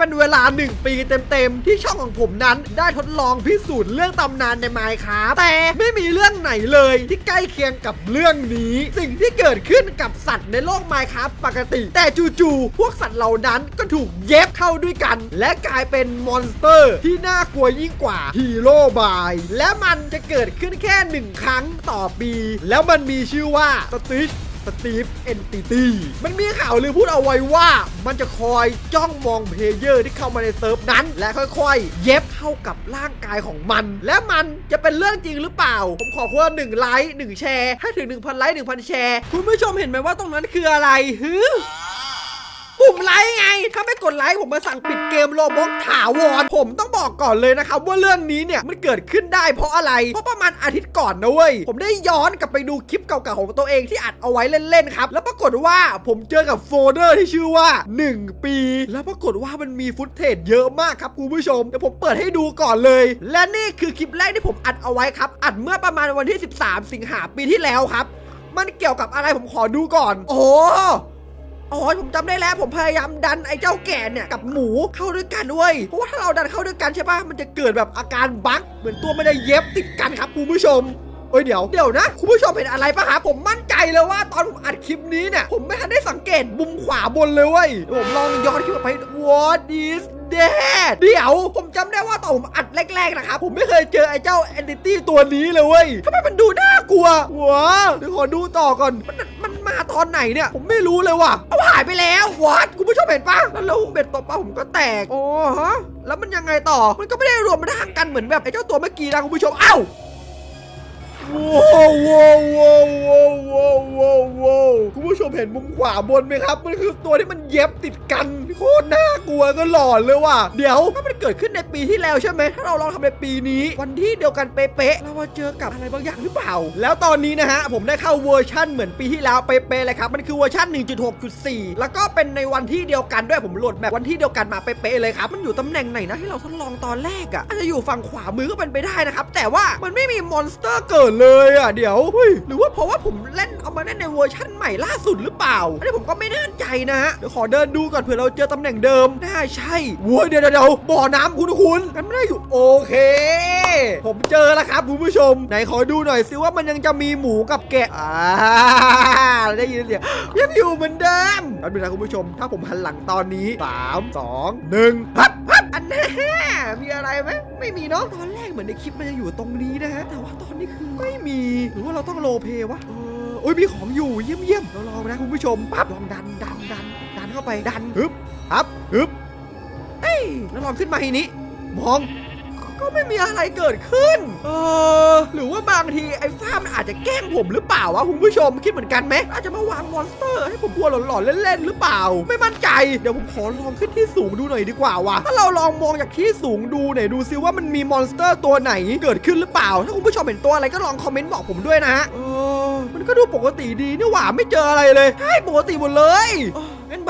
เป็นเวลา 1 ปีเต็มๆ ที่ช่องของผมนั้น ได้ทดลองพิสูจน์เรื่องตำนานในไมค์ครับแต่ไม่มีเรื่องไหนเลยที่ใกล้เคียงกับเรื่องนี้ สิ่งที่เกิดขึ้นกับสัตว์ในโลกไมค์ครับปกติ แต่จู่ๆพวกสัตว์เหล่านั้นก็ถูกเย็บเข้าด้วยกัน และกลายเป็นมอนสเตอร์ ที่น่ากลัวยิ่งกว่าฮีโร่บาย และมันจะเกิดขึ้นแค่หนึ่งครั้งต่อปี แล้วมันมีชื่อว่าสติช สตีฟเอนติตี้มันมีข่าวลือพูดเอาไว้ว่ามันจะคอยจ้องมองเพลเยอร์ที่เข้ามาในเซิร์ฟนั้น และค่อยๆ เย็บเข้ากับร่างกายของมัน และมันจะเป็นเรื่องจริงหรือเปล่า ผมขอควรหนึ่งไลค์หนึ่งแชร์ให้ถึง 1,000 ไลค์1,000 แชร์ คุณผู้ชมเห็นไหมว่าตรงนั้นคืออะไรฮึ ปุ่มไลค์ไง ถ้าไม่กดไลค์ผมมาสั่งปิดเกมโลบอกถาวร ผมต้องบอกก่อนเลยนะครับว่าเรื่องนี้เนี่ยมันเกิดขึ้นได้เพราะอะไร เพราะประมาณอาทิตย์ก่อนนะเว้ย ผมได้ย้อนกลับไปดูคลิปเก่าๆของตัวเองที่อัดเอาไว้เล่นๆครับ แล้วปรากฏว่าผมเจอกับโฟลเดอร์ที่ชื่อว่า 1 ปี แล้วปรากฏว่ามันมีฟุตเทจเยอะมากครับคุณผู้ชม เดี๋ยวผมเปิดให้ดูก่อนเลย และนี่คือคลิปแรกที่ผมอัดเอาไว้ครับ อัดเมื่อประมาณวันที่ 13 สิงหาปีที่แล้วครับ มันเกี่ยวกับอะไรผมขอดูก่อน โอ้ อ๋อผมจำได้แล้วผมพยายามดันไอ้เจ้าแก่เนี่ยกับหมูเข้าด้วยกันด้วยเพราะว่าถ้าเราดันเข้าด้วยกันใช่ปะมันจะเกิดแบบอาการบั๊กเหมือนตัวไม่ได้เย็บติดกันครับคุณผู้ชมเอ้ยเดี๋ยวเดี๋ยวนะ คุณผู้ชมเห็นอะไรปะครับผมมั่นใจเลยว่าตอนผมอัดคลิปนี้เนี่ย ผมไม่ทันได้สังเกตมุมขวาบนเลยเว้ยเดี๋ยวผมลองย้อนคลิปไป What is that เดี๋ยว ผมจำได้ว่าตอนผมอัดแรกๆนะครับผมไม่เคยเจอไอ้เจ้าแอนติตี้ตัวนี้เลยเว้ยทำไมมันดูน่ากลัวว้าเดี๋ยวขอดูต่อก่อนมันมันมาตอนไหนเนี่ย ผมไม่รู้เลยว่ะเอาหายไปแล้ววัดคุณผู้ชมเห็นปะแล้วเบ็ดตบปลาผมก็แตกโอ้ฮะแล้วมันยังไงต่อมันก็ไม่ได้รวมร่างกันเหมือนแบบไอ้เจ้าตัวเมื่อกี้นะคุณผู้ชมเอ้า ว้าวว้าวว้าวว้าวว้าวว้าวว้าวคุณผู้ชมเห็นมุมขวาบนไหมครับ มันคือตัวที่มันเย็บติดกันโคตรน่ากลัวก็หลอนเลยว่ะ เดี๋ยวถ้ามันเกิดขึ้นในปีที่แล้วใช่ไหมถ้าเราลองทำในปีนี้ วันที่เดียวกันเป๊ะๆเรามาเจอกับอะไรบางอย่างหรือเปล่า แล้วตอนนี้นะฮะผมได้เข้าเวอร์ชั่นเหมือนปีที่แล้วเป๊ะๆเลยครับมันคือเวอร์ชัน1.6.4 แล้วก็เป็นในวันที่เดียวกันด้วยผมโหลดแบบวันที่เดียวกันมาเป๊ะๆเลยครับมันอยู่ตำแหน่งไหนนะที่เราทดลองตอนแรกอะอาจจะอยู่ฝั่งขวามือก็เป็นไปได้นะครับแต่ว่ามันไม่มีมอนสเตอร์เกิดเลยอะเดี๋ยวเฮ้ยหรือว่าเพราะว่าผมเล่นเอามาเล่นในเวอร์ชั่นใหม่ล่าสุดหรือเปล่าอันนี้ผมก็ไม่แน่ใจนะฮะเดี๋ยวขอเดินดูก่อนเผื่อเราเจอตำแหน่งเดิมน่าใช่โว้ยเดี๋ยวเดี๋ยวเดี๋ยวบ่อน้ำคุณคุณกันไม่ได้อยู่โอเค ผมเจอแล้วครับคุณผู้ชม ไหนขอดูหน่อยสิว่ามันยังจะมีหมูกับแกะอ่าได้ยินเสียงยังอยู่เหมือนเดิมแป๊บนึงนะคุณผู้ชม ถ้าผมหันหลังตอนนี้สามสองหนึ่งฮับฮับ อันแน่มีอะไรไหมไม่มีเนาะตอนแรกเหมือนในคลิปมันจะอยู่ตรงนี้นะฮะแต่ว่าตอนนี้คือไม่มีหรือว่าเราต้องโลเพวะเออโอ้ยมีของอยู่เยี่ยมเยี่ยมเราลองนะคุณผู้ชมปั๊บลองดันดันดันดันเข้าไปดันฮึบฮับฮึบเอ้ยแล้วลองขึ้นมาทีนี้มอง ก็ไม่มีอะไรเกิดขึ้น เออ หรือว่าบางทีไอ้ฟ้ามันอาจจะแกล้งผมหรือเปล่าวะคุณผู้ชมคิดเหมือนกันไหมอาจจะมาวางมอนสเตอร์ ให้ผมกลัวหลอนๆเล่นๆหรือเปล่า ไม่มั่นใจ เดี๋ยวผมขอลองขึ้นที่สูงดูหน่อยดีกว่าวะถ้าเราลองมองจากที่สูงดูหน่อยดูซิว่ามันมีมอนสเตอร์ตัวไหนเกิดขึ้นหรือเปล่า ถ้าคุณผู้ชมเห็นตัวอะไรก็ลองคอมเมนต์บอกผมด้วยนะฮะเออมันก็ดูปกติดีนี่หว่าไม่เจออะไรเลยใช่ปกติหมดเลย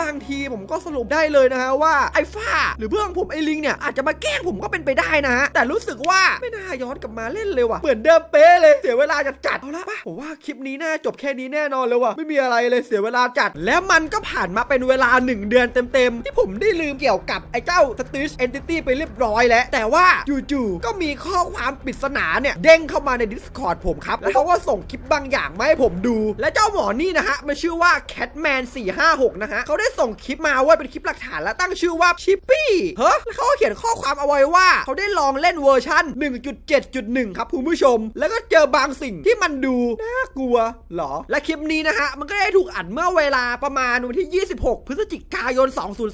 บางทีผมก็สรุปได้เลยนะฮะว่าไอ้ฟ้า หรือเพื่อนผมไอ้ลิงเนี่ยอาจจะมาแกล้งผมก็เป็นไปได้นะฮะแต่รู้สึกว่าไม่น่าย้อนกลับมาเล่นเลยว่ะเหมือนเดิมเป๊ะเลยเสียเวลาจัดจัดเอาละป่ะผมว่าคลิปนี้น่าจบแค่นี้แน่นอนเลยว่ะไม่มีอะไรเลยเสียเวลาจัด แล้วมันก็ผ่านมาเป็นเวลา 1 เดือนเต็มๆ ที่ผมได้ลืมเกี่ยวกับไอ้เจ้า Stitch Entity ไปเรียบร้อยแล้ว แต่ว่าจู่ๆก็มีข้อความปริศนาเนี่ย เด้งเข้ามาใน Discord ผมครับ แล้วเขาก็ส่งคลิปบางอย่างมาให้ผมดู และเจ้าหมอนี่นะฮะมันชื่อว่า Catman 456 นะฮะเขาได้ส่งคลิปมาว่าเป็นคลิปหลักฐานและตั้งชื่อว่าชิปปี้เฮ้แล้วเขาเขียนข้อความเอาไว้ว่า เขาได้ลองเล่นเวอร์ชัน1.7.1 ครับคุณผู้ชม แล้วก็เจอบางสิ่งที่มันดูน่ากลัวเหรอ และคลิปนี้นะฮะ มันก็ได้ถูกอัดเมื่อเวลาประมาณวันที่ 26 พฤศจิกายน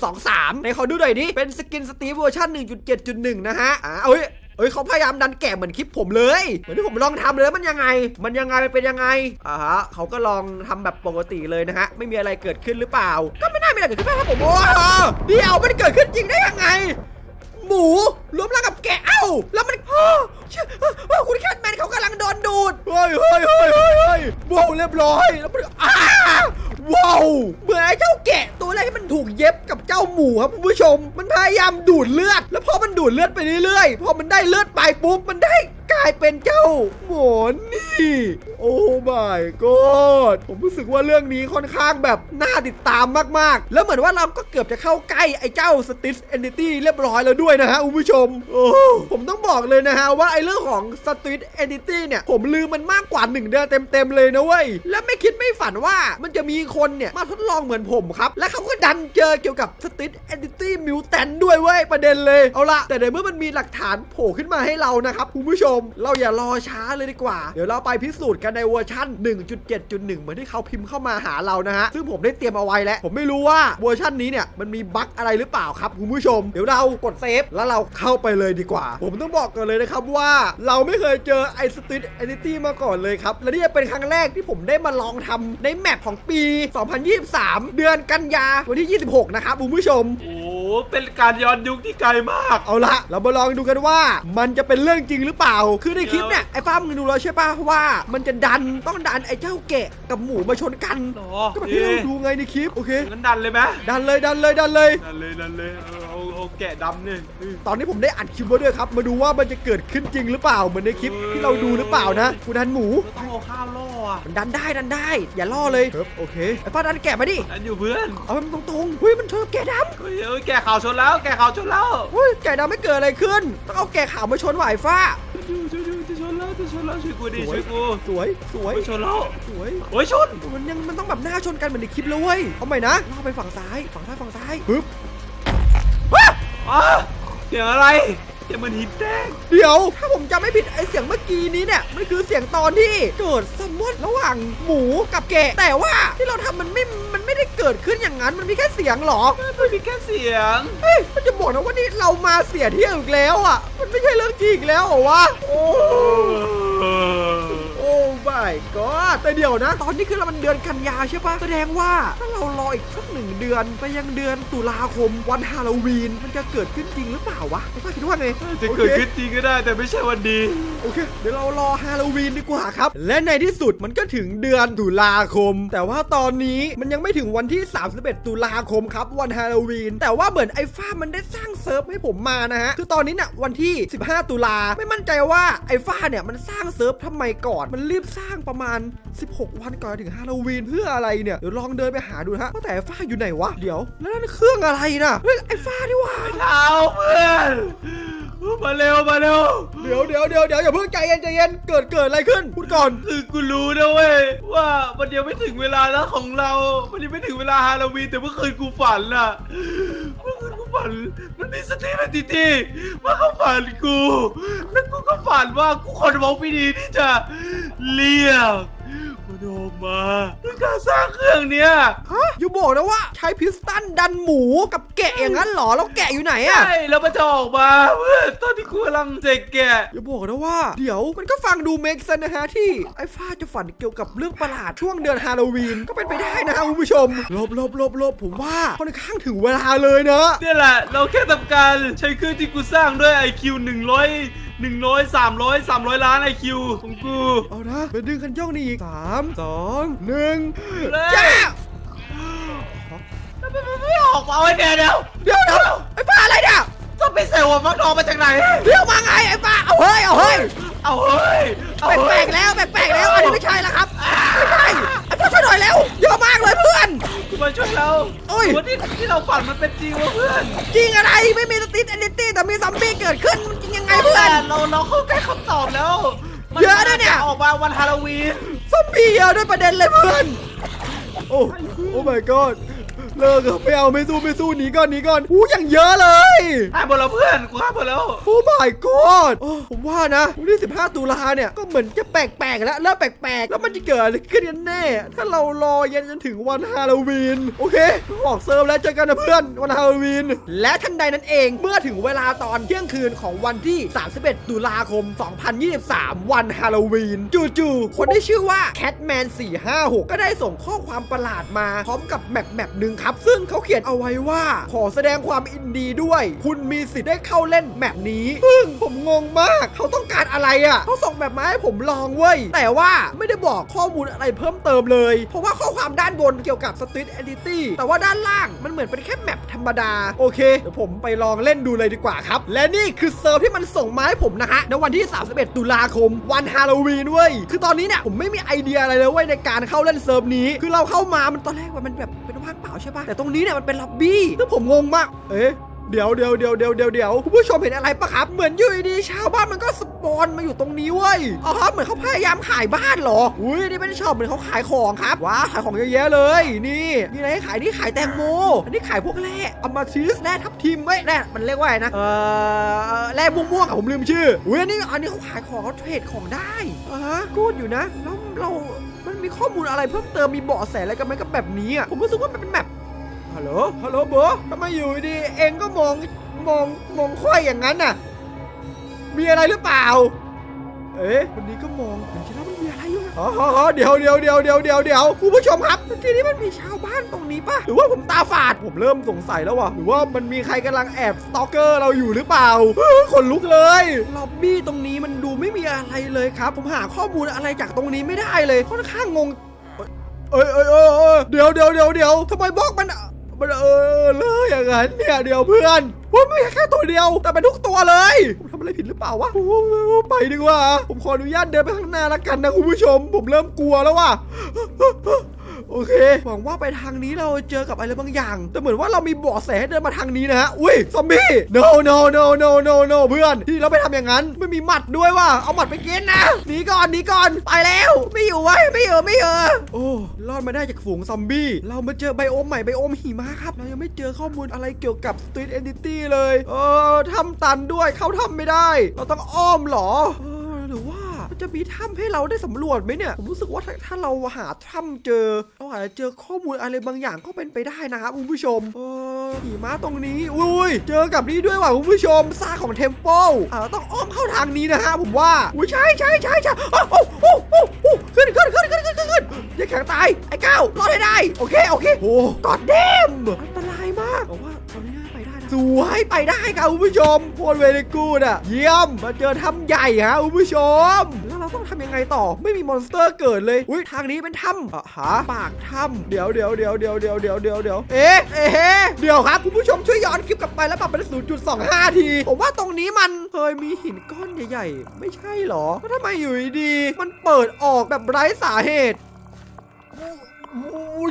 2023ในขอดูหน่อยดิเป็นสกินสตีฟเวอร์ชัน1.7.1 นะฮะอ่าเอ้ย เอ้ยเขาพยายามดันแกะเหมือนคลิปผมเลยเหมือนที่ผมลองทำเลยมันยังไง มันยังไงมันเป็นยังไงอ่าฮะเขาก็ลองทำแบบปกติเลยนะฮะไม่มีอะไรเกิดขึ้นหรือเปล่า ก็ไม่น่ามีอะไรเกิดขึ้นนะครับผมโอ้เดี๋ยวมันเกิดขึ้นจริงได้ยังไง หมูรวมร่างกับแกะเอ้า แล้วมันพ่อเชื่อเอ้าคุณแคทแมนเขากำลังโดนดูดเฮ้ยเฮ้ยเฮ้ยเฮ้ยเฮ้ยว้าวเรียบร้อยแล้วมันอ้าว้าวเหมือนไอ้เจ้าแกะตัวแรกที่มันถูกเย็บกับเจ้าหมูครับคุณผู้ชม มันพยายามดูดเลือด แล้วพอมันดูดเลือดไปเรื่อยๆพอมันได้เลือดไปปุ๊บมันได้ กลายเป็นเจ้าหมอนนี่ โอ้ my god ผมรู้สึกว่าเรื่องนี้ค่อนข้างแบบน่าติดตามมากๆ แล้วเหมือนว่าเราก็เกือบจะเข้าใกล้ไอ้เจ้า Stitch Entity เรียบร้อยแล้วด้วยนะฮะคุณผู้ชม โอ้ผมต้องบอกเลยนะฮะว่าไอ้เรื่องของ Stitch Entity เนี่ย ผมลืมมันมากกว่า 1 เดือนเต็มๆเลยนะเว้ย และไม่คิดไม่ฝันว่ามันจะมีคนเนี่ย มาทดลองเหมือนผมครับ และเขาก็ดันเจอเกี่ยวกับ Stitch Entity Mutant ด้วยเว้ยประเด็นเลย เอาละแต่ในเมื่อมันมีหลักฐานโผล่ขึ้นมาให้เรานะครับคุณผู้ชมเราอย่ารอช้าเลยดีกว่า เดี๋ยวเราไปพิสูจน์กันในเวอร์ชั่น1.7.1 เหมือนที่เขาพิมพ์เข้ามาหาเรานะฮะ ซึ่งผมได้เตรียมเอาไว้แล้ว ผมไม่รู้ว่าเวอร์ชันนี้เนี่ยมันมีบั๊กอะไรหรือเปล่าครับคุณผู้ชม เดี๋ยวเรากดเซฟแล้วเราเข้าไปเลยดีกว่า ผมต้องบอกกันเลยนะครับว่าเราไม่เคยเจอไอสติ t แอนตี้มาก่อนเลยครับ และนี่เป็นครั้งแรกที่ผมได้มาลองทำในแมปของปี 2023 เดือนกันยาวันที่ 26 นะครับคุณผู้ชมโอ้ เป็นการย้อนยุคที่ไกลมาก เอาละเรามาลองดูกันว่า มันจะเป็นเรื่องจริงหรือเปล่า คือในคลิปเนี่ยไอ้ฟ้ามึงดูแล้วใช่ป่ะว่า มันจะดันต้องดันไอ้เจ้าแกะกับหมูมาชนกันหรอก็แบบที่เราดูไงในคลิปโอเคงั้นดันเลยไหมดันเลยดันเลยดันเลยดันเลยดันเลย เอาเอาเอาแกะดำเนี่ยอืม ตอนนี้ผมได้อัดคลิปไว้ด้วยครับ มาดูว่ามันจะเกิดขึ้นจริงหรือเปล่า เหมือนในคลิปที่เราดูหรือเปล่านะกูดันหมูเราต้องเอาข้าวล่ออะมันดันได้ดันได้ อย่าล่อเลยครับโอเคไอ้ฟ้าดันแกะมาดิดันอยู่เพื่อนเอามันตรงๆเฮ้ยมันชนแกะดเฮ้ยเอ้ยแกะข่าวชนแล้ว แกะข่าวชนแล้วำเฮ้ยแกะดำไม่เกิดอะไรขึ้น ต้องเอาแกะขาวมาชนไหวฟ้า ช่วยช่วยช่วยจะชนแล้วจะชนแล้วช่วยกูดิสวย ช่วยกูสวยสวยเฮ้ยชนแล้วสวย โอ้ยชนมันยังมันต้องแบบหน้าชนกันเหมือนในคลิปเลยเว้ยเอาใหม่นะล่อไปฝั่งซ้าย ฝั่งซ้ายฝั่งซ้ายปึ๊บ ว้าอะเสียงอะไรเสียงเหมันหินแดงเดี๋ยว ถ้าผมจำไม่ผิดไอเสียงเมื่อกี้นี้เนี่ยมันคือเสียงตอนที่เกิดสมมติระหว่างหมูกับแกะ แต่ว่าที่เราทำมันไม่ มันไม่ได้เกิดขึ้นอย่างนั้น มันมีแค่เสียงเหรอ มันมีแค่เสียง เฮ้ย มันจะบอกนะว่านี่เรามาเสียเที่ยวอีกแล้วอะ มันไม่ใช่เรื่องจริงอีกแล้วเหรอวะ โอ้โอ้ my god แต่เดี๋ยวนะ ตอนนี้คือเรามันเดือนกันยาใช่ปะแสดงว่าถ้าเรารออีกสักหนึ่งเดือน ไปยังเดือนตุลาคมวันฮาโลวีน มันจะเกิดขึ้นจริงหรือเปล่าวะไม่ทราบคิดว่าไงจะเกิดขึ้นจริงก็ได้แต่ไม่ใช่วันดีโอเค เดี๋ยวเรารอฮาโลวีนดีกว่าครับ และในที่สุดมันก็ถึงเดือนตุลาคม แต่ว่าตอนนี้มันยังไม่ถึงวันที่ 31 ตุลาคมครับวันฮาโลวีน แต่ว่าเหมือนไอ้ฟ้ามันได้สร้างเซิร์ฟให้ผมมานะฮะ คือตอนนี้เนี่ยวันที่ 15 ตุลาไม่มั่นใจว่าไอ้ฟ้าเนี่ยมันสร้างเซิร์ฟทำไมก่อน มันรีบสร้างประมาณ 16 วันก่อนถึงฮาโลวีนเพื่ออะไรเนี่ย เดี๋ยวลองเดินไปหาดูนะฮะว่าแต่ไอ้ฟ้าอยู่ไหนวะ เดี๋ยว แล้วนั่นเครื่องอะไรนะเฮ้ยไอ้ฟ้านี่หว่าเท้าเพื่อนมาเร็วมาเร็วเดี๋ยวเดี๋ยวเดี๋ยวเดี๋ยวอย่าเพิ่งใจเย็นใจเย็นเกิดเกิดอะไรขึ้นพูดก่อนคือกูรู้นะเว้ยว่ามันยังไม่ถึงเวลาแล้วของเรา มันยังไม่ถึงเวลาฮาโลวีนแต่เมื่อคืนกูฝันน่ะเมื่อคืนกู ฝัน มันมีสติมันทีทีมาเข้าฝันกู แล้วกูก็ฝันว่ากูคนมองพิธีที่จะเรียก มันออกมาด้วยการสร้างเครื่องเนี้ยฮะอย่าบอกนะว่าใช้พิสตันดันหมูกับแกะอย่างนั้นเหรอแล้วแกะอยู่ไหนอะ ใช่แล้วมันจะออกมาเพื่อนตอนที่กูกำลังเจ็กแกะ อย่าบอกนะว่าเดี๋ยวมันก็ฟังดูเมกเซนนะฮะที่ไอ้ฟ้าจะฝันเกี่ยวกับเรื่องประหลาดช่วงเดือนฮาโลวีนก็เป็นไปได้นะคุณผู้ชมลบลบลบลบผมว่าค่อนข้างถึงเวลาเลยนะ เนี่ยแหละ เราแค่ทำการใช้เครื่องที่กูสร้างด้วย IQ 100 100 300 300ล้าน IQ ของกูเอานะไปดึงคันย่องนี่อีกสามสองหนึ่งเลยจ้าแล้วมันไม่ออกมาไว้เดี๋ยวเดี๋ยวเดี๋ยวเดี๋ยวไอ้ฟ้าอะไรเนี่ยต้องไปเซลล์ฟักทองมาจากไหนเดี๋ยวมาไงไอ้ฟ้าเอาเฮ้ยเอาเฮ้ยเอาเฮ้ยเอาแปเฮ้ลยกๆแล้วแปลกๆแล้วอันนี้ไม่ใช่แล้วครับไม่ใช่ ไอ้ฟ้าช่วยหน่อยแล้วเยอะมากเลยเพื่อนกูมาช่วยเราโอ้ย วันที่ที่เราฝันมันเป็นจริงวะเพื่อนจริงอะไรไม่มีสติแอนดิตี้แต่มีซอมบี้เกิดขึ้นมันจริงยังไงเพื่อแต่น เราเราเข้าใกล้คำตอบแล้วมัเยอะนะเนี่ยออกมาวันฮาโลวีนซอมบี้เยอะด้วยประเด็นเลยเพื่อน โอ้ โอ้ my god เลิกเถอะไม่เอาไม่สู้ไม่สู้หนีก่อนหนีก่อนอู้อย่างเยอะเลยให้หมดแล้วเพื่อนกูให้หมดแล้วโอ้ my god โอ้ผมว่านะวันที่ 15 ตุลาเนี่ย ก็เหมือนจะแปลกๆแล้วเริ่มแปลกๆ แล้วมันจะเกิดอะไรขึ้นกันแน่ ถ้าเรารอยันจนถึงวันฮาโลวีน โอเคออกเซิร์ฟแล้วเจอกันนะเพื่อน วันฮาโลวีน และทันใดนั้นเอง เมื่อถึงเวลาตอนเที่ยงคืนของวันที่ 31 ตุลาคม 2023 วันฮาโลวีน จู่ๆ คนที่ชื่อว่า Catman 456 ก็ได้ส่งข้อความประหลาดมาพร้อมกับแมปแมปหนึ่งครับ ซึ่งเขาเขียนเอาไว้ว่า ขอแสดงความอินดีด้วย คุณมีสิทธิ์ได้เข้าเล่นแมปนี้ซึ่งผมงงมาก เขาต้องการอะไรอะ่ะเขาส่งแบบมาให้ผมลองเว้ย แต่ว่าไม่ได้บอกข้อมูลอะไรเพิ่มเติมเลย เพราะว่าข้อความด้านบนเกี่ยวกับ Street Entity แต่ว่าด้านล่างมันเหมือนเป็นแค่แมปธรรมดา โอเค เดี๋ยวผมไปลองเล่นดูเลยดีกว่าครับ และนี่คือเซิร์ฟที่มันส่งมาให้ผมนะฮะ ในวันที่ 31 ตุลาคม วันฮาโลวีนเว้ย คือตอนนี้เนี่ยผมไม่มีไอเดียอะไรเลยเว้ยในการเข้าเล่นเซิร์ฟนี้ คือเราเข้ามา มันตอนแรกว่ามันแบบเป็นว่างเปล่าใช่ปะแต่ตรงนี้เนี่ยมันเป็นล็อบบี้ซึ่งผมงงมาก เอ๊ะเดี๋ยวเดี๋ยวเดี๋ยวเดี๋ยวเดี๋ยวเดี๋ยวคุณผู้ชมเห็นอะไรปะครับเหมือนอยู่ดีชาวบ้านมันก็สปอนมาอยู่ตรงนี้เว้ยอ๋อเหมือนเขาพยายามขายบ้านเหรออุ้ยนี่ไม่ได้ชอบเหมือนเขาขายของครับว้าขายของเยอะแยะเลย นี่มีอะไรให้ขายนี่ขายแตงโมอันนี้ขายพวกแร่เอามาชีสแร่ทับทิมเว้ยแร่มันเรียกว่าอะไรนะเอ่อแร่ม่วงๆอะผมลืมชื่ออุ้ยอันนี้อันนี้เขาขายของเขาเทรดของได้อ่ากูดอยู่นะแล้วเรามันมีข้อมูลอะไรเพิ่มเติมมีเบาะแสอะไรกันไหมกับแบบนี้อะผมรู้สึกว่ามันเป็น โหลฮัลโหลโบทำไมอยู่ดีเองก็มองมองมองค่อยอย่างนั้นน่ะ มีอะไรหรือเปล่า เอ๊ะวันนี้ก็มองเหมือนจะว่ามันมีอะไรอยู่นะอ๋ออ๋ออ๋อเดี๋ยวเดี๋ยวเดี๋ยวเดี๋ยวเดี๋ยวเดี๋ยวคุณผู้ชมครับเมื่อกี้นี้มันมีชาวบ้านตรงนี้ปะหรือว่าผมตาฝาดผมเริ่มสงสัยแล้วว่ะหรือว่ามันมีใครกำลังแอบสตอกเกอร์เราอยู่หรือเปล่าเฮ้ยขนลุกเลยล็อบบี้ตรงนี้มันดูไม่มีอะไรเลยครับ ผมหาข้อมูลอะไรจากตรงนี้ไม่ได้เลยค่อนข้างงง เอ้ยเอ้ยเอ้ยเอ้ยเดี๋ยวเดี๋ยวเดี๋ยวเดี๋ยวทำไมบล็อกมัน มันเออเลยอย่างนั้นเนี่ยเดี๋ยวเพื่อนว่าไม่ใช่แค่ตัวเดียว แต่เป็นทุกตัวเลยผมทำอะไรผิดหรือเปล่าวะโอ้ไปดีกว่า ผมขออนุญาตเดินไปข้างหน้าละกันนะคุณผู้ชม ผมเริ่มกลัวแล้วว่ะ โอเคหวังว่าไปทางนี้เราเจอกับอะไรบางอย่าง แต่เหมือนว่าเรามีเบาะแสให้เดินมาทางนี้นะฮะอุ้ยซอมบี้ no no no no no no เพื่อนที่เราไปทำอย่างนั้นไม่มีหมัดด้วยว่ะเอาหมัดไปกินนะหนีก่อนหนีก่อนไปแล้วไม่อยู่ไว้ยไม่อยู่ไม่อยู่โอ้รอดมาได้จากฝูงซอมบี้เรามาเจอไบโอมใหม่ไบโอมหิมะครับเรายังไม่เจอข้อมูลอะไรเกี่ยวกับ Street Entity เลย เออทำตันด้วยเข้าทำไม่ได้ เราต้องอ้อมหรอออหรือว่า มันจะมีถ้ำให้เราได้สำรวจไหมเนี่ย ผมรู้สึกว่าถ้าถาเราหาถ้ำเจอ เราอาจจะเจอข้อมูลอะไรบางอย่างก็เป็นไปได้นะครับคุณผู้ชมเออหิมะตรงนี้ อุ้ย เจอกับนี่ด้วยว่ะคุณผู้ชมซากของเทมเพิลอ่าเราต้องอ้อมเข้าทางนี้นะฮะผมว่า อุ้ยใช่ใช่ใช่ใช่โอ้โหโอ้โอ้โหขึ้นขึ้นขึ้นขึ้นขึ้นขึ้นขึ้นอย่าแข็งตาย ไอ้ก้าวรอดให้ได้ โอเค โอเค โอ้กอดเดมอันตรายมากแต่ว่า สวยไปได้ครับคุณผู้ชมโคตรเวลกูดอะเยี่ยม มาเจอถ้ำใหญ่ฮะคุณผู้ชม แล้วเราต้องทำยังไงต่อ ไม่มีมอนสเตอร์เกิดเลย อุ้ยทางนี้เป็นถ้ำอะหาปากถ้ำเดี๋ยวเดี๋ยวเดี๋ยวเดี๋ยวเดี๋ยวเดี๋ยวเดี๋ยวเดี๋ยวเอ๊ะเอ๊ะเดี๋ยวครับคุณผู้ชมช่วยย้อนคลิปกลับไปแล้วปรับเป็น 0.25 ที ผมว่าตรงนี้มันเคยมีหินก้อนใหญ่ๆ ไม่ใช่เหรอแล้วทำไมอยู่ดี มันเปิดออกแบบไร้สาเหตุ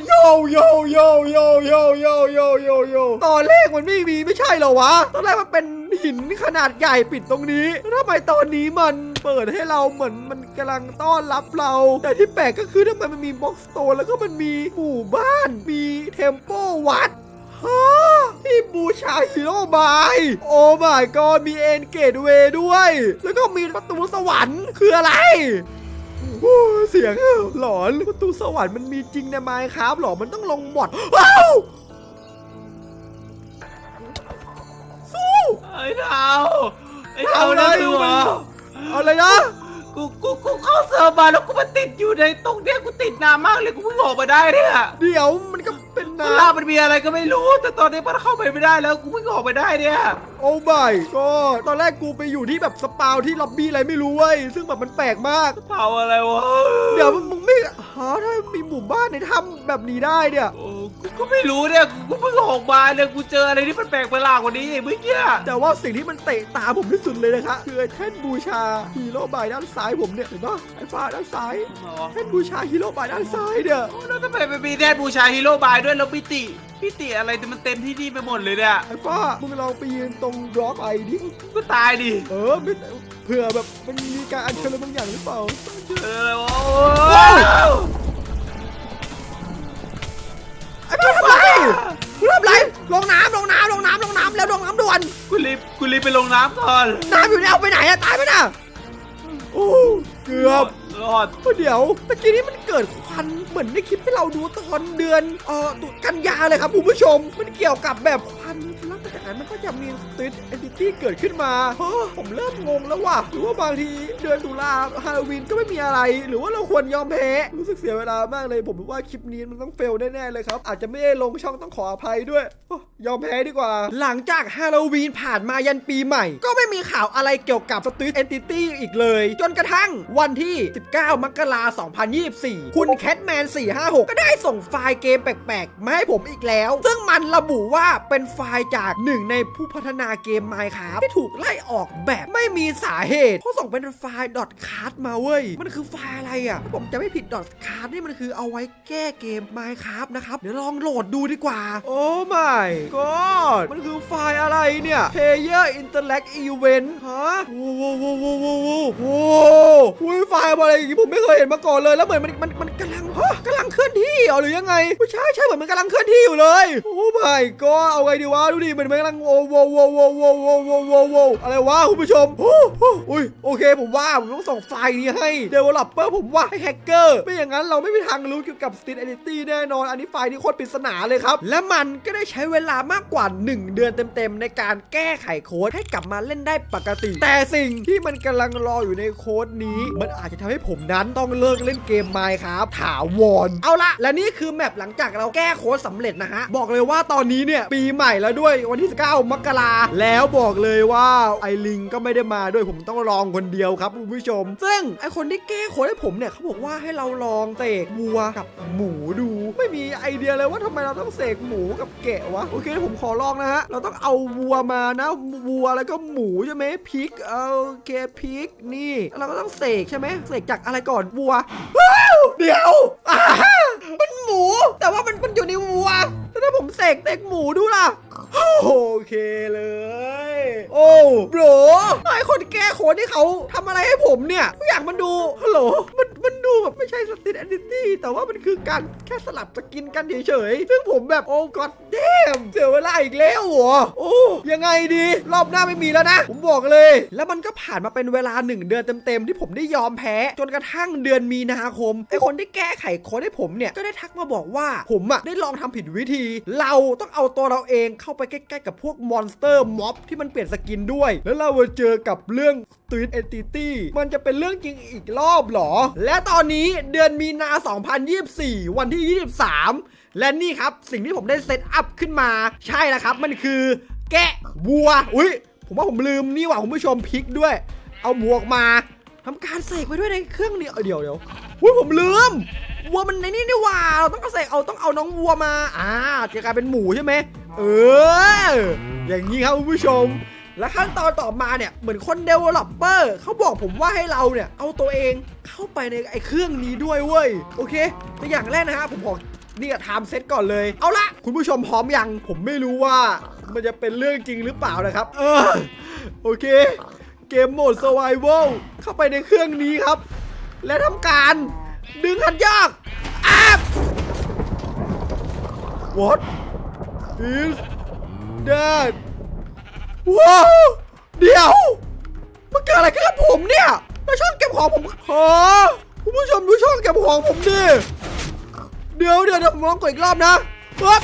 โยโยโยโยโยโยโยโยโยตอนแรกมันไม่มีไม่ใช่เหรอวะ ตอนแรกมันเป็นหินขนาดใหญ่ปิดตรงนี้ทำไมตอนนี้มันเปิดให้เราเหมือนมันกำลังต้อนรับเรา แต่ที่แปลกก็คือทำไมมันมีบ็อกสโตแล้วก็มันมีหมู่บ้าน มีเทมโปวัดฮะที่บูชาฮีโร่บาย โอ้ my god มีเอ็นเกตเวย์ด้วย แล้วก็มีประตูสวรรค์คืออะไร เสียงหลอนประตูสวรรค์มันมีจริงในไมค์ครับหรอมันต้องลงหมดว้าวสู้ไอ้เท้าไอ้เท้าเอาเลยนะดูเหรอเอาเลยนะกูกูกูเข้าเซิร์ฟมาแล้วกูมาติดอยู่ในตรงเนี้ยกูติดนานมากเลยกูเพิ่งออกมาได้เนี่ยเดี๋ยวมันก็ เป็นข้างน้ล่างมันมีอะไรก็ไม่รู้ แต่ตอนนี้มันเข้าไปไม่ได้แล้วกูเพิ่งออกมาได้เนี่ยำโอ้ my ก็ตอนแรกกูไปอยู่ที่แบบสปาวที่ล็อบบี้อะไรไม่รู้เว้ย ซึ่งแบบมันแปลกมาก เผาอะไรวะเดี๋ยวมึงไม่หาถ้ามีหมู่บ้านในถ้ำแบบนี้ได้เนี่ย โอ้ กูก็ไม่รู้เนี่ยกูเพิ่งออกมาเนี่ยกูเจออะไรที่มันแปลกประหลาดกว่านี้เมื่อกี้แต่ว่าสิ่งที่มันเตะตาผมที่สุดเลยนะครับคือไอ้แท่นบูชาฮีโร่บายด้านซ้ายผมเนี่ยเห็นปะไอ้ฟ้าด้านซ้ายแท่นบูชาฮีโร่บายด้านซ้ายเนี่ยแล้วทำไมมันมีแดนบูชาฮีโร่บายด้วยแล้วพิติพิติอะไรแต่มันเต็มที่นี่ไปหมดเลยเนี่ยไอ้ฟ้ามึงลองไปยืนตรงดรอปไอดิก็ตายดิเออไม่เผื่อแบบมันมีการอัญเชิญอะไรบางอย่างหรือเปล่าเออวะว้าวโลงน้ำลงน้ำลงน้ำลงน้ำแล้วลงน้ำด่วนกูรีบกูรีบไปลงน้ำก่อนน้ำอยู่เนี่ยเอาไปไหนอะตายไปน่ะโอ้เกือบรอดเดี๋ยวตะกี้นี้มันเกิดควันเหมือนในคลิปที่เราดูตอนเดือนเอ่อตุกันยาเลยครับคุณผู้ชมมันเกี่ยวกับแบบควันแล้วจาก นั้นมันก็จะมีสติทเอนติตี้เกิดขึ้นมาเฮ้อผมเริ่มงงแล้วว่ะหรือว่าบางทีเดือนตุลาฮาโลวีนก็ไม่มีอะไร หรือว่าเราควรยอมแพ้รู้สึกเสียเวลามากเลย ผมว่าคลิปนี้มันต้องเฟลแน่ๆเลยครับ อาจจะไม่ได้ลงช่องต้องขออภัยด้วยอยอมแพ้ดีกว่า หลังจากฮาโลวีนผ่านมายันปีใหม่ ก็ไม่มีข่าวอะไรเกี่ยวกับ Street Entity อีกเลย จนกระทั่งวันที่ 19 มกราคม 2024 คุณ Catman 456 ก็ได้ส่งไฟล์เกมแปลกๆ มาให้ผมอีกแล้ว ซึ่งมันระบุว่าเป็นไฟล์จากหนึ่งในผู้พัฒนาเกม Minecraft ที่ถูกไล่ออกแบบไม่มีสาเหตุเพราะส่งเป็นไฟล์ .card มาเว้ย มันคือไฟล์อะไรอะถ้าผมจะไม่ผิด .card นี่มันคือเอาไว้แก้เกม Minecraft นะครับ เดี๋ยวลองโหลดดูดีกว่า โอ้ my god มันคือไฟล์อะไรเนี่ย Player Interact Event ฮะโว้โว้โว้โว้โว้โว้โว้อุ้ยไฟล์อะไรอย่างงี้ผมไม่เคยเห็นมาก่อนเลยแล้วเหมือนมันมันมันกำลังฮะกำลังเคลื่อนที่เหรอหรือยังไงไม่ใช่ใช่เหมือนมันกำลังเคลื่อนที่อยู่เลย โอ้ my god เอาไงดีวะดูดิเหมือนมันกำลังงโว้โวโวโวโวโวโวโวโวอะไรวะคุณผู้ชมโอ้โหอุ้ยโอเคผมว่าผมต้องส่งไฟล์นี้ให้ developer ผมว่าให้แฮกเกอร์ไม่อย่างนั้นเราไม่มีทางรู้เกี่ยวกับ Steam Entity แน่นอน อันนี้ไฟล์นี้โคตรปริศนาเลยครับ และมันก็ได้ใช้เวลามากกว่า 1 เดือนเต็มๆ ในการแก้ไขโค้ดให้กลับมาเล่นได้ปกติ แต่สิ่งที่มันกำลังรออยู่ในโค้ดนี้ มันอาจจะทำให้ผมนั้นต้องเลิกเล่นเกมไมค์ครับถาวรเอาละและนี่คือแมปหลังจากเราแก้โค้ดสำเร็จนะฮะบอกเลยว่าตอนนี้เนี่ยปีใหม่แล้วด้วยวันที่19มกราแล้วบอกเลยว่าไอลิงก็ไม่ได้มาด้วยผมต้องลองคนเดียวครับคุณผู้ชม ซึ่งไอคนที่แก้โค้ดให้ผมเนี่ยเขาบอกว่าให้เราลองเสกวัวกับหมูดู ไม่มีไอเดียเลยว่าทำไมเราต้องเสกหมูกับแกะวะโอเคผมขอลองนะฮะเราต้องเอาวัวมานะวัวแล้วก็หมูใช่ไหมพริกโอเคพริกนี่แล้วเราก็ต้องเสกใช่ไหมเสกจากอะไรก่อนวัวเดี๋ยวมันหมู แต่ว่ามันมันอยู่ในวัว แล้วถ้าผมเสกเสกหมูดูล่ะ โอเคเลย โอ้โหรไอคนแก้โคนที่เขาทำอะไรให้ผมเนี่ยทุกอย่างมันดูฮัลโหลมันมันดูแบบไม่ใช่สติ d แอนดิตี้แต่ว่ามันคือการแค่สลับสกินกันเฉยๆ ซึ่งผมแบบโอ้กอดเดมเสียเวลาอีกแล้วเหรอโอ้ยังไงดี รอบหน้าไม่มีแล้วนะ ผมบอกเลย แล้วมันก็ผ่านมาเป็นเวลาหนึ่งเดือนเต็มๆ ที่ผมได้ยอมแพ้ จนกระทั่งเดือนมีนาคมไอคนที่แก้ไขโค้ดให้ผมเนี่ยก็ได้ทักมาบอกว่าผมอะได้ลองทำผิดวิธี เราต้องเอาตัวเราเองเข้าไปใกล้ๆกับพวกมอนสเตอร์ม็อบที่มันเปลี่ยนสกินด้วย แล้วเรามาเจอกับเรื่อง Street Entity มันจะเป็นเรื่องจริงอีกรอบหรอ และตอนนี้เดือนมีนา 2024 วันที่ 23 และนี่ครับ สิ่งที่ผมได้เซตอัพขึ้นมา ใช่แล้วครับ มันคือแกะวัว อุ้ยผมว่าผมลืมนี่หว่าคุณผู้ชมพลิกด้วย เอาหมวกมาทำการเสกไปด้วยในเครื่องนี้เออเดี๋ยวเดี๋ยวอุ้ยผมลืมวัวมันในนี่นี่หว่าเราต้องเอาเสกเอาต้องเอาน้องวัวมา อ่าจะกลายเป็นหมูใช่ไหมเอออย่างนี้ครับคุณผู้ชม และขั้นตอนต่อมาเนี่ยเหมือนคนเดเวลลอปเปอร์เขาบอกผมว่าให้เราเนี่ยเอาตัวเองเข้าไปในไอ้เครื่องนี้ด้วยเว้ยโอเคตัวอย่างแรกนะฮะผมขอนี่กับไทม์เซตก่อนเลย เอาละคุณผู้ชมพร้อมยัง ผมไม่รู้ว่ามันจะเป็นเรื่องจริงหรือเปล่านะครับ เออ โอเค เกมโหมด Survival เข้าไปในเครื่องนี้ครับ และทำการ ดึงคันยากอ้า What is that ว้าวเดี๋ยว มันเกิดอะไรขึ้นกับผมเนี่ยแล้วช่องเก็บของผมฮะคุณผู้ชมดูช่องเก็บของผมดิเดี๋ยวเดี๋ยวเดี๋ยวผมลองกดอีกรอบนะปึ๊บ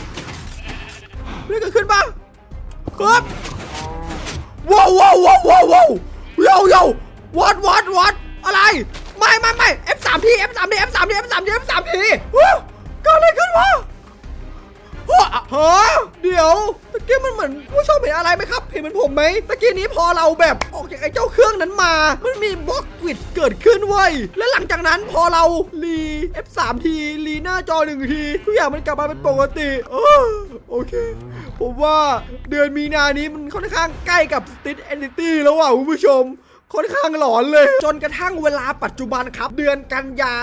เรื่องเกิดขึ้นปะปึ๊บว้าวว้าวว้าวว้าวว้าวโยโย่วัดวัดวัดอะไร ไม่ไม่ไม่ F3 ที F3 ที F3 ที F3 ที F3 ทีว้าวเกิดอะไรขึ้นวะ ฮะเดี๋ยวตะกี้มันเหมือนผู้ชมเห็นอะไรไหมครับ เห็นเหมือนผมไหมตะกี้นี้พอเราแบบออกจากไอ้เจ้าเครื่องนั้นมา มันมีบล็อกกวิดเกิดขึ้นเว้ยและหลังจากนั้นพอเรารี F3 ทีรีหน้าจอหนึ่งทีทุกอย่างมันกลับมาเป็นปกติเอโอเค ผมว่าเดือนมีนานี้มันค่อนข้างใกล้กับ Stitch Entity แล้วว่ะคุณผู้ชม ค่อนข้างหลอนเลย จนกระทั่งเวลาปัจจุบันครับ เดือนกันยา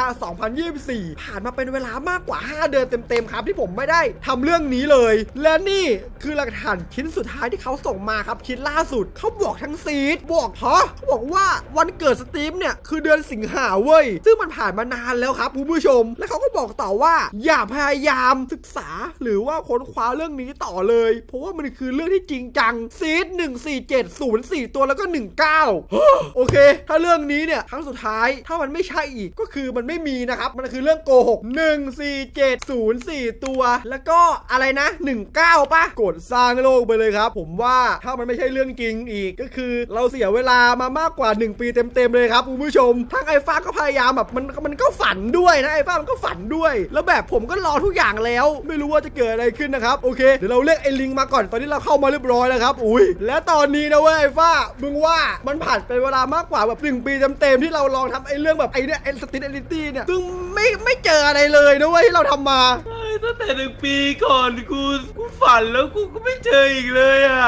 2024 ผ่านมาเป็นเวลามากกว่า 5 เดือนเต็มๆครับ ที่ผมไม่ได้ทำเรื่องนี้เลย และนี่คือหลักฐานชิ้นสุดท้ายที่เขาส่งมาครับชิ้นล่าสุดเขาบอกทั้งซีดบอกฮะเขาบอกว่าวันเกิดสตีฟเนี่ยคือเดือนสิงหาเว้ย ซึ่งมันผ่านมานานแล้วครับคุณผู้ชม และเขาก็บอกต่อว่า อย่าพยายามศึกษาหรือว่าค้นคว้าเรื่องนี้ต่อเลย เพราะว่ามันคือเรื่องที่จริงจังซีด14704 ตัวแล้วก็ 19เฮ้โอเค ถ้าเรื่องนี้เนี่ยครั้งสุดท้ายถ้ามันไม่ใช่อีกก็คือมันไม่มีนะครับ มันคือเรื่องโกหก1 4 7 0 4 ตัว แล้วก็อะไรนะ 19ป่ะกดสร้างโลกไปเลยครับ ผมว่าถ้ามันไม่ใช่เรื่องจริงอีกก็คือ เราเสียเวลามามากกว่า 1 ปีเต็มๆเลยครับคุณผู้ชมทั้งไอ้ฟ้าก็พยายามแบบมันมันก็ฝันด้วยนะไอ้ฟ้ามันก็ฝันด้วย แล้วแบบผมก็รอทุกอย่างแล้ว ไม่รู้ว่าจะเกิดอะไรขึ้นนะครับโอเคเดี๋ยวเราเรียกไอ้ลิงมาก่อนตอนนี้เราเข้ามาเรียบร้อยแล้วครับอุ้ยและตอนนี้นะเว้ยไอ้ฟ้ามึงว่ามันผ่านไปเวลามากกว่าแบบหนึ่งปีเต็มๆที่เราลองทำไอ้เรื่องแบบไอ้เนี่ยไอ้สติเอลิตี้เนี่ยซึ่งไม่ไม่เจออะไรเลยนะเว้ยที่เราทำมาเฮ้ยตั้งแต่หนึ่งปีก่อนกูกูฝันแล้วกูก็ไม่เจออีกเลยอะ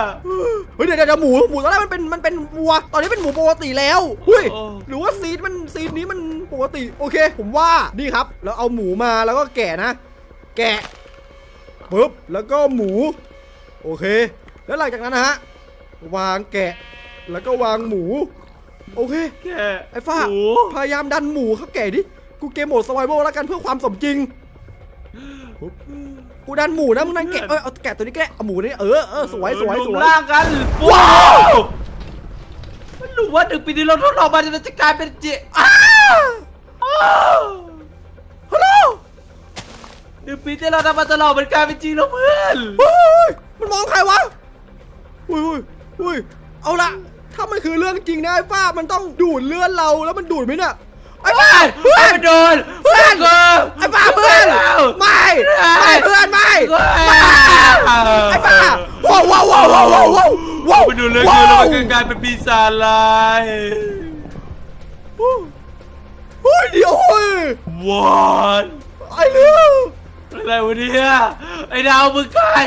เฮ้ยเดี๋ยวเดี๋ยวหมูหมูตอนแรกมันเป็นมันเป็นวัว ตอนนี้เป็นหมูปกติแล้วเฮ้ยโอ้หรือว่าซีดมันซีดนี้มันปกติโอเค ผมว่านี่ครับเราเอาหมูมาแล้วก็แกะนะ แกะปุ๊บแล้วก็หมู โอเค แล้วหลังจากนั้นนะฮะวางแกะแล้วก็วางหมู โอเคแกไอ้ฟ้าโอ้พยายามดันหมูเขาแก่ดิ กูเกมโหมดสไวเวลแล้วกันเพื่อความสมจริง กูดันหมูนะมึงดันแกะเออเอาแกะตัวนี้แกะเอาหมูนี่เออเออสวยสวยรสมวยร่างกันว้าว มันรู้ว่าหนึ่งปีที่เราทดลองมาจะกลายเป็นเจอ้าฮัลโหลหนึ่งปีที่เราทำมาตลอดมันกลายเป็นจริงแล้วเพื่อน เฮ้ยมันมองใครวะอุ้ยอุ้ยอุ้ยเอาละ ถ้ามันคือเรื่องจริงนะไอ้ฟ้ามันต้องดูดเลือดเราแล้วมันดูดไหมเนี่ยไอ้ฟ้าเพื่ไอ้อนมันโดนเพื่อนกูไอ้ฟ้าเพื่อนแล้วไม่ไม่เพื่อนไม่เพื่อนไม่ไอ้ฟ้าว้าวว้าวว้าวว้าวว้าวว้าวว้าวมันดูเรื่องคือแล้วมันก็กลายเป็นปีศาจลายเฮ้ยเดี๋ยวเฮ้ยว้านไอ้เรื่อง อะไรวะเนี่ยไอ้ดาวมึงกลาย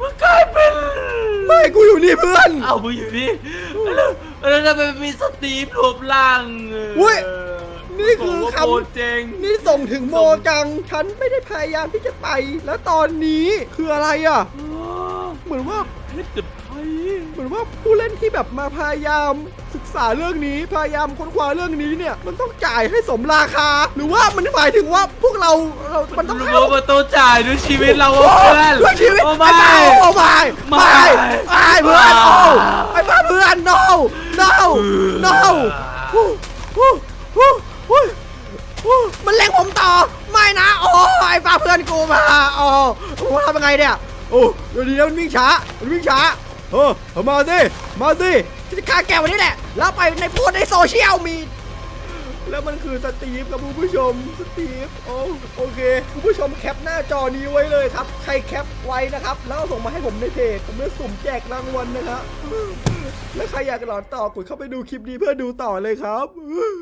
มึงกลายเป็นไม่กูอยู่นี่เพื่อนเอามึงอยู่นี่แล้วแล้วทำไมมีสตีฟรวมร่างอุ๊ยนี่คือบอกว่าคำโปรเจงนี่ส่งถึงโมจัง ฉันไม่ได้พยายามที่จะไป แล้วตอนนี้คืออะไรอะเหมือนว่าเพชรกับไพ่เหมือนว่าผู้เล่นที่แบบมาพยายามศึก ษาเรื่องนี้พยายามค้นคว้าเรื่องนี้เนี่ยมันต้องจ่ายให้สมราคา หรือว่ามันหมายถึงว่าพวกเราเรา มันต้องรู้เข้าว่ามันต้องจ่ายด้วยชีวิตเราโอ้อะเพื่อนเพื่อชีวิตโอ้ไอ้ไม่บ้าโอ้ไม่ ไม่ไอ้เพื่อนโอ้ไอ้บ้าเพื่อน no no no ฮู้ฮู้ฮู้ฮู้ฮู้มันเล็งผมต่อ ไม่นะโอ้ไอ้บ้าเพื่อนกูมาโอ้ผมทำยังไงเนี่ย โอ้เดี๋ยวนี้มันวิ่งช้า มันวิ่งช้า เออเอามาสิ มาสิฉัน จะฆ่าแกวันนี้แหละ แล้วไปในโพสต์ในโซเชียลมีแล้วมันคือสตีฟครับคุณผู้ชมสตีฟโอ้โอเคคุณผู้ชมแคปหน้าจอนี้ไว้เลยครับ ใครแคปไว้นะครับ แล้วส่งมาให้ผมในเพจผมจะสุ่มแจกรางวัลนะครับและใครอยากหลอนต่อกดเข้าไปดูคลิปนี้เพื่อดูต่อเลยครับ